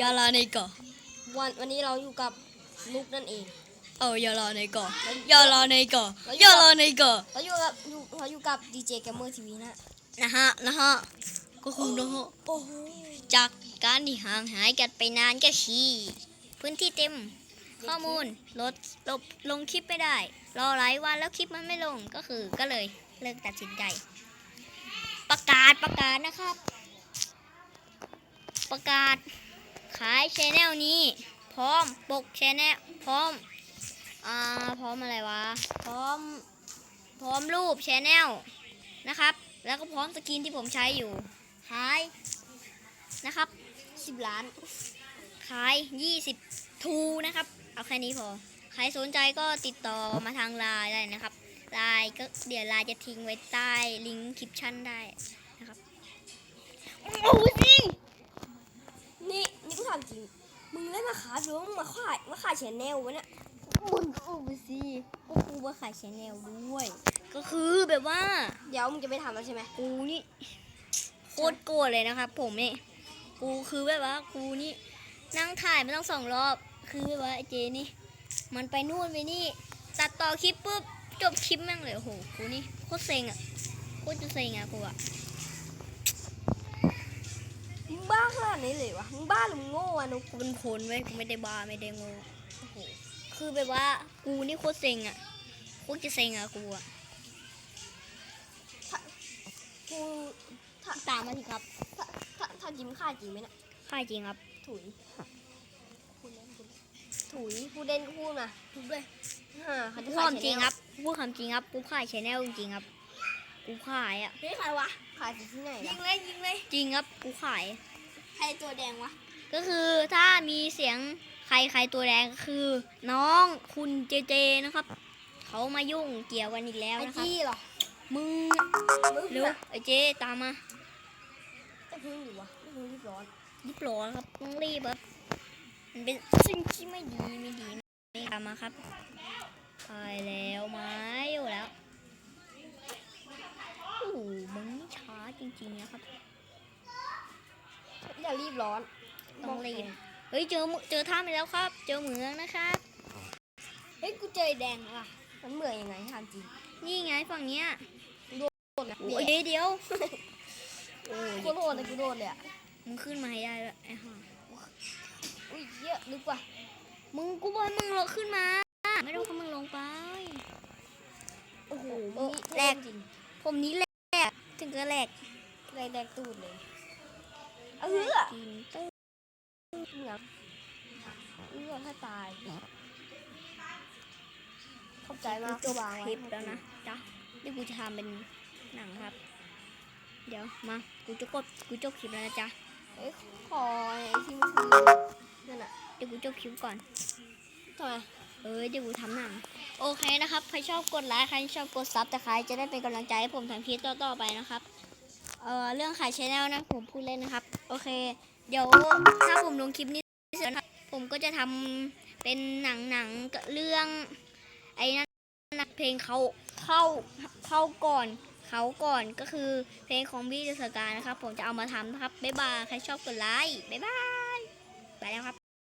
ยาลาในเกาะวันวันนี้เราอยู่กับนุกนั่นเอง เอายาลาในเกาะยาลาในเกาะยาลาในเกาะเราอยู่กับอยู่เราอยู่กับดีเจแกมเมอร์ทีวีนะนะฮะนะฮะก็คือนะฮะโอ้โหจากการที่ห่างหายกันไปนานก็ขี้พื้นที่เต็มข้อมูลลดลบลงคลิปไม่ได้ รอหลายวันแล้วคลิปมันไม่ลงก็คือก็เลยเลิกตัดสินใจ ประกาศประกาศนะครับ ประกาศ ขายชแนลนี้ พร้อมปกชแนลพร้อมอ่าพร้อมอะไรวะ พร้อม พร้อมรูปชแนลนะครับ แล้วก็พร้อมสกินที่ผมใช้อยู่ ขายนะครับสิบล้าน ขาย20ทูนะครับ เอาแค่นี้พอ ใครสนใจก็ติดต่อมาทางไลน์ได้นะครับไลน์ก็เดี๋ยวไลน์จะทิ้งไว้ใต้ลิงก์คลิปชั่นได้นะครับ โอ้จริงามจริง มึงเล่นมาขาหรือว่ามึงมาขายมาขายแชนแนลวะเนี่ยมึงโอ้สิก็กูว่าขายชแนลด้วย ก็คือแบบว่า เดี๋ยวมึงจะไปทำแล้วใช่ไหมกูนี่โคตรโกรธเลยนะครับ ผมนี่กูคือแบบว่ากูนี่นั่งถ่ายไม่ต้องสองรอบ คือแบบว่าไอ้เจนี่ มันไปนู่นไปนี่ ตัดต่อคลิปปุ๊บจบคลิปแม่งเลยโอ้โหกูนี่โคตรเซ็งอะโคตรจะเซ็งอะกูอะมึง บ้าขนาดนี้เลยวะมึงบ้าหรือมึงโง่อะนุกกูเป็นคนไว้ยกูไม่ได้บ้าไม่ได้โง่โอ้โหคือแบบว่ากูนี่โคตรเซ็งอะโคตรจะเซ็งอะกูอะกูถ้าตามมาสิครับถ้าถ้าถ้ายิ้มฆ่าจริงไหมเนี่ยค่ายจริงครับถุยพูดเล่นพูดเล่นถุยพูดเล่นก็พูดมาพูดด้วยฮ่าเขาพูจะดขายความแชจริงนแนลครับพูดความจริงครับกูขายชแนลจริงๆครับกูขายอะเฮ้ยใครวะขายที่ไหนยิล่ะงเลยยิงเลยจริงครับกูขาย ใครตัวแดงวะ ก็คือถ้ามีเสียงใครใครตัวแดงก็คือ น้องคุณเจเจนะครับ เขามายุ่งเกี่ยวกันอีกแล้วไอนะครับ จี้เหรอมึงมึงเร็วน่ะไอเจตามมาจะพึ่งอยู่วะไม่พึ่งรีบร้อนรีบร้อนครับต้องรีบครับมันเป็นสิ่งที่ไม่ดีไม่ดีไม่ตามมาครับไปแล้วไม้อยู่แล้วโอ้โหมึงนี่ช้าจริงๆนะครับ อย่ารีบร้อนต้องรีบเฮ้ยเจอหมึเจอท่าไปแล้วครับ เจอเหมืองนะครับเฮ้ยกูเจอไอ้แดงว่ะ มันเหมือนยังไงถามจริง นี่ไงฝั่งเนี้ยโดนนะโอ้ยเดี๋ยวโอ้ยกูโดนเลยกูโดนเลยอะมึงขึ้นมาให้ได้ด้วยไอ้ห่าอุ้ยเยอะลึกว่ะมึงกูบอกให้มึงลงขึ้นมา ไม่ต้องให้มึงลงไปโอ้โหโอ้มึงแรแรกกจริงผมนี้แหลกถึงก็แหลกแรกแรกตูดเลย เออกินตู้เหงาเอื้อถ้าตายเข้าใจมากจบวางไว้คลิปแล้วนะจ้ะเดี๋ยวกูจะทำเป็นหนังครับ เดี๋ยวมากูจะกดกูจบคลิปแล้วนะจ๊ะเอ้ยคอยไอ้ที่มันคือนั่นอะเดี๋ยวกูจบคลิปก่อนทำไมเออเดี๋ยวกูทำหนัง โอเคนะครับ ใครชอบกดไลค์ใครชอบกดซับแต่ใครจะได้เป็นกำลังใจให้ผมทำคลิปต่อๆไปนะครับ เอ่อเรื่องขายชแนลนะผมพูดเล่นนะครับ โอเค เดี๋ยวถ้าผมลงคลิปนี้เสร็จนะครับผมก็จะทำเป็นหนังหนังกับเรื่อง ไอ้นั่นนะเพลงเขาเข้าเข้าก่อนเขาก่อนก็คือเพลงของบี้เดอะสกานะครับ ผมจะเอามาทำนะครับ บ๊ายบาย ใครชอบกดไลค์ บ๊ายบาย ไปแล้วครับ